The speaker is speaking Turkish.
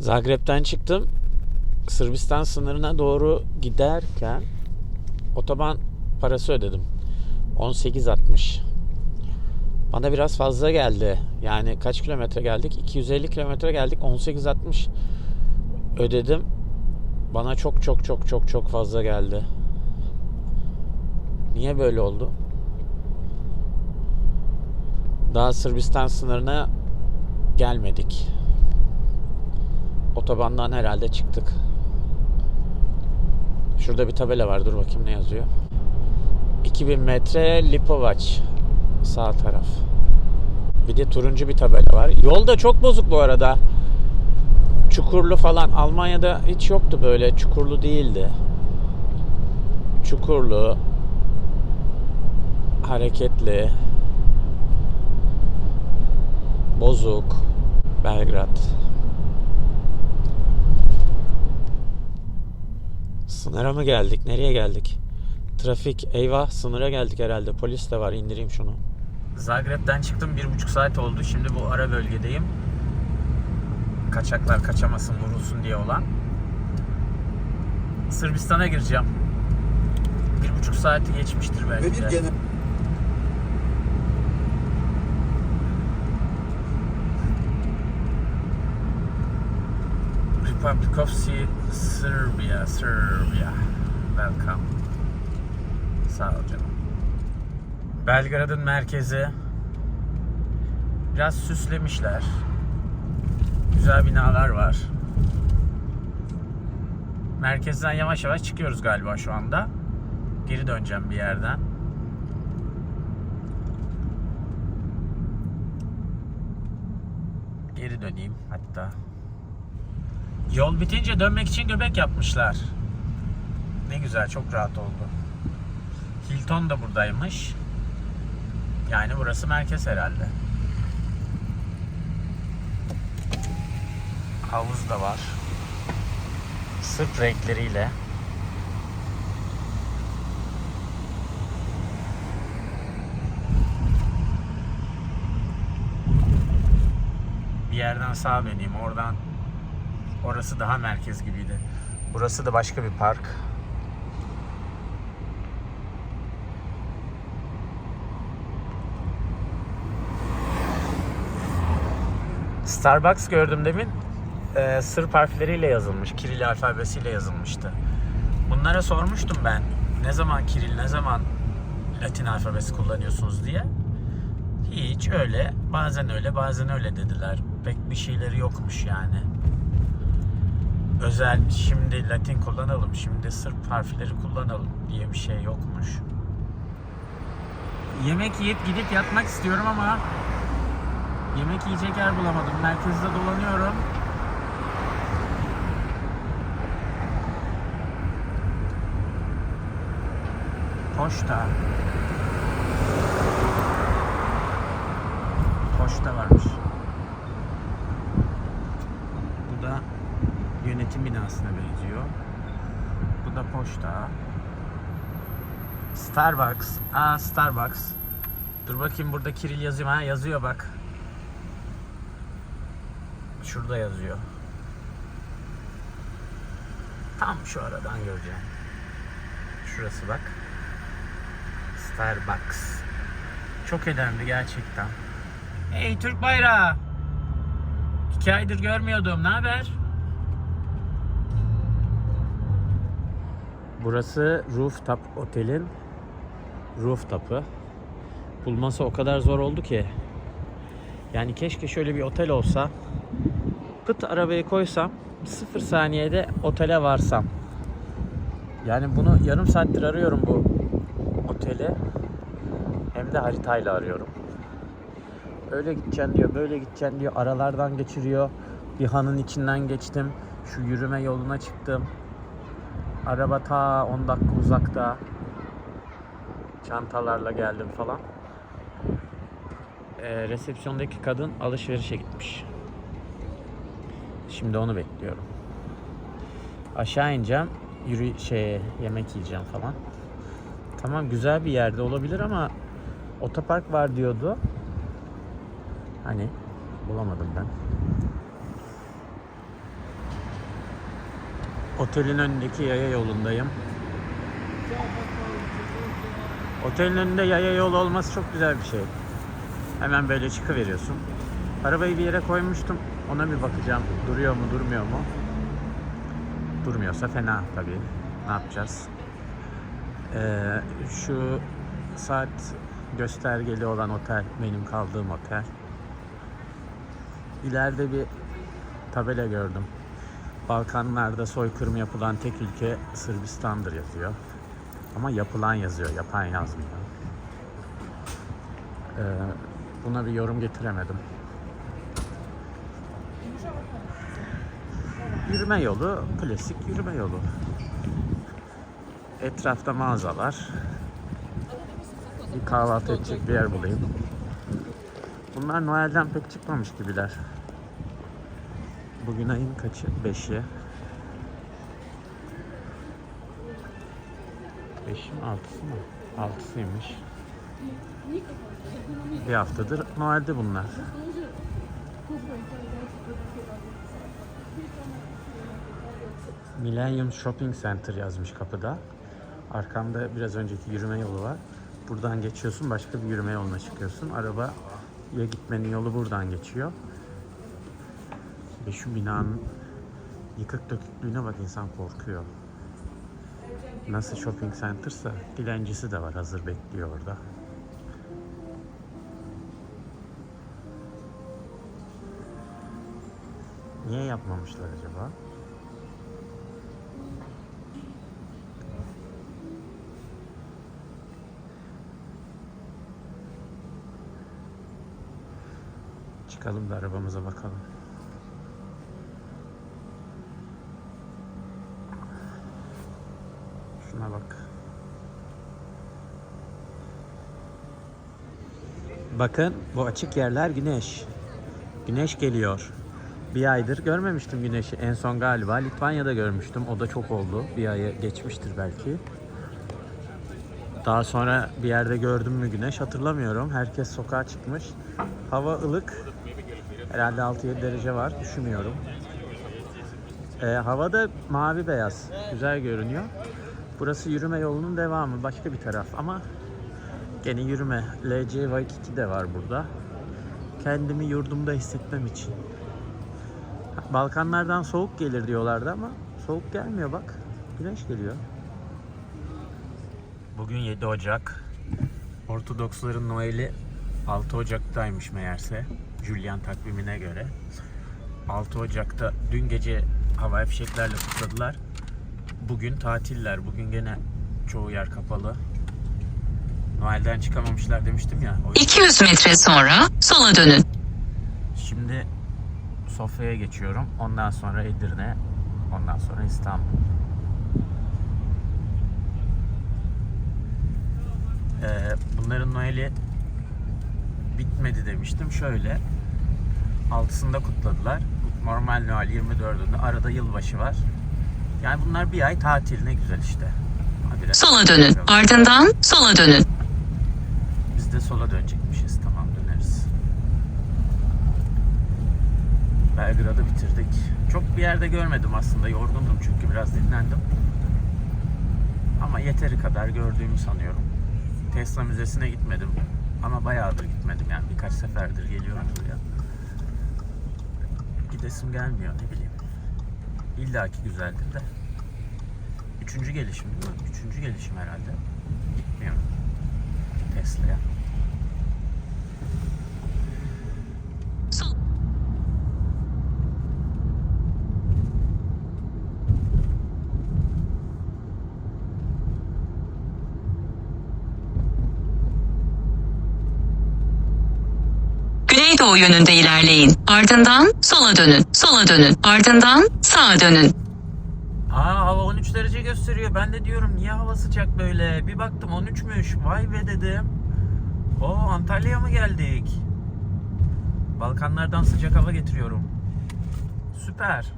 Zagreb'den çıktım. Sırbistan sınırına doğru giderken otoban parası ödedim. 18.60. Bana biraz fazla geldi. Yani kaç kilometre geldik? 250 kilometre geldik. 18.60 ödedim. Bana çok çok çok çok çok fazla geldi. Niye böyle oldu? Daha Sırbistan sınırına gelmedik. Otobandan herhalde çıktık. Şurada bir tabela var. Dur bakayım ne yazıyor. 2000 metre Lipovac. Sağ taraf. Bir de turuncu bir tabela var. Yol da çok bozuk bu arada. Çukurlu falan. Almanya'da hiç yoktu böyle. Çukurlu değildi. Çukurlu. Hareketli. Bozuk. Belgrad. Sınıra mı geldik? Nereye geldik? Trafik. Eyvah sınıra geldik herhalde. Polis de var. İndireyim şunu. Zagreb'den çıktım. Bir buçuk saat oldu. Şimdi bu ara bölgedeyim. Kaçaklar kaçamasın, vurulsun diye olan. Sırbistan'a gireceğim. Bir buçuk saati geçmiştir belki Ve bir de. Se- Serbia, Serbia. Welcome. Sağ ol canım. Belgrad'ın merkezi. Biraz süslemişler. Güzel binalar var. Merkezden yavaş yavaş çıkıyoruz galiba şu anda. Geri döneceğim bir yerden. Geri döneyim hatta. Yol bitince dönmek için göbek yapmışlar. Ne güzel, çok rahat oldu. Hilton da buradaymış. Yani burası merkez herhalde. Havuz da var. Sırp renkleriyle. Bir yerden sağa döneyim. Oradan Orası daha merkez gibiydi. Burası da başka bir park. Starbucks gördüm demin. Ee, Sırp harfleriyle yazılmış. Kiril alfabesiyle yazılmıştı. Bunlara sormuştum ben. Ne zaman Kiril, ne zaman Latin alfabesi kullanıyorsunuz diye. Hiç öyle. Bazen öyle, bazen öyle dediler. Pek bir şeyleri yokmuş yani özel şimdi Latin kullanalım, şimdi Sırp harfleri kullanalım diye bir şey yokmuş. Yemek yiyip gidip yatmak istiyorum ama yemek yiyecek yer bulamadım. Merkezde dolanıyorum. Poşta. Poşta varmış. Bu da yönetim binasına benziyor. Bu da poşta. Starbucks. Aa Starbucks. Dur bakayım burada Kiril yazıyor. Ha yazıyor bak. Şurada yazıyor. Tam şu aradan göreceğim. Şurası bak. Starbucks. Çok önemli gerçekten. Hey Türk bayrağı. İki aydır görmüyordum. Ne haber? Burası Rooftop Otel'in rooftop'ı. Bulması o kadar zor oldu ki. Yani keşke şöyle bir otel olsa. Pıt arabayı koysam sıfır saniyede otele varsam. Yani bunu yarım saattir arıyorum bu oteli. Hem de haritayla arıyorum. Öyle gideceksin diyor, böyle gideceksin diyor. Aralardan geçiriyor. Bir hanın içinden geçtim. Şu yürüme yoluna çıktım. Araba ta 10 dakika uzakta. Çantalarla geldim falan. Ee, resepsiyondaki kadın alışverişe gitmiş. Şimdi onu bekliyorum. Aşağı ineceğim. Yürü şey yemek yiyeceğim falan. Tamam güzel bir yerde olabilir ama otopark var diyordu. Hani bulamadım ben. Otelin önündeki yaya yolundayım. Otelin önünde yaya yolu olması çok güzel bir şey. Hemen böyle çıkıveriyorsun. Arabayı bir yere koymuştum. Ona bir bakacağım. Duruyor mu, durmuyor mu? Durmuyorsa fena tabii. Ne yapacağız? Ee, şu saat göstergeli olan otel benim kaldığım otel. İleride bir tabela gördüm. Balkanlarda soykırım yapılan tek ülke Sırbistan'dır yazıyor. Ama yapılan yazıyor, yapan yazmıyor. Ee, buna bir yorum getiremedim. Yürüme yolu, klasik yürüme yolu. Etrafta mağazalar. Bir kahvaltı edecek bir yer bulayım. Bunlar Noel'den pek çıkmamış gibiler. Bugün ayın kaçı? Beşi. Beşi mi altısı mı? Altısıymış. Bir haftadır Noel'de bunlar. Millennium Shopping Center yazmış kapıda. Arkamda biraz önceki yürüme yolu var. Buradan geçiyorsun başka bir yürüme yoluna çıkıyorsun. Arabaya gitmenin yolu buradan geçiyor. Ve şu binanın yıkık döküklüğüne bak insan korkuyor. Nasıl shopping center'sa dilencisi de var hazır bekliyor orada. Niye yapmamışlar acaba? Çıkalım da arabamıza bakalım. Şuna bak. Bakın bu açık yerler güneş. Güneş geliyor. Bir aydır görmemiştim güneşi. En son galiba Litvanya'da görmüştüm. O da çok oldu. Bir ayı geçmiştir belki. Daha sonra bir yerde gördüm mü güneş hatırlamıyorum. Herkes sokağa çıkmış. Hava ılık. Herhalde 6-7 derece var. Üşümüyorum. Ee, hava da mavi beyaz. Güzel görünüyor. Burası yürüme yolunun devamı. Başka bir taraf ama gene yürüme. LC Waikiki de var burada. Kendimi yurdumda hissetmem için. Balkanlardan soğuk gelir diyorlardı ama soğuk gelmiyor bak. Güneş geliyor. Bugün 7 Ocak. Ortodoksların Noel'i 6 Ocak'taymış meğerse. Julian takvimine göre. 6 Ocak'ta dün gece havai fişeklerle kutladılar. Bugün tatiller. Bugün gene çoğu yer kapalı. Noel'den çıkamamışlar demiştim ya. O yüzden 200 metre sonra sola dönün. Şimdi Sofya'ya geçiyorum. Ondan sonra Edirne. Ondan sonra İstanbul. Ee, bunların Noel'i bitmedi demiştim. Şöyle. Altısında kutladılar. Normal Noel 24'ünde. Arada yılbaşı var. Yani bunlar bir ay tatil. Ne güzel işte. Habire Sola dönün. Ardından sola dönün. Biz de sola dönecekmişiz. Tamam döneriz. Belgrad'ı bitirdik. Çok bir yerde görmedim aslında. Yorgundum çünkü biraz dinlendim. Ama yeteri kadar gördüğümü sanıyorum. Tesla Müzesi'ne gitmedim. Ama bayağıdır gitmedim yani. Birkaç seferdir geliyorum buraya. Gidesim gelmiyor ne bileyim. İlla ki güzeldir de. Üçüncü gelişim değil mi? Üçüncü gelişim herhalde. Gitmiyorum. Tesla'ya. Güneydoğu yönünde ilerleyin. Ardından sola dönün. Sola dönün. Ardından sağa dönün. Aa hava 13 derece gösteriyor. Ben de diyorum niye hava sıcak böyle? Bir baktım 13'müş. Vay be dedim. O Antalya'ya mı geldik? Balkanlardan sıcak hava getiriyorum. Süper.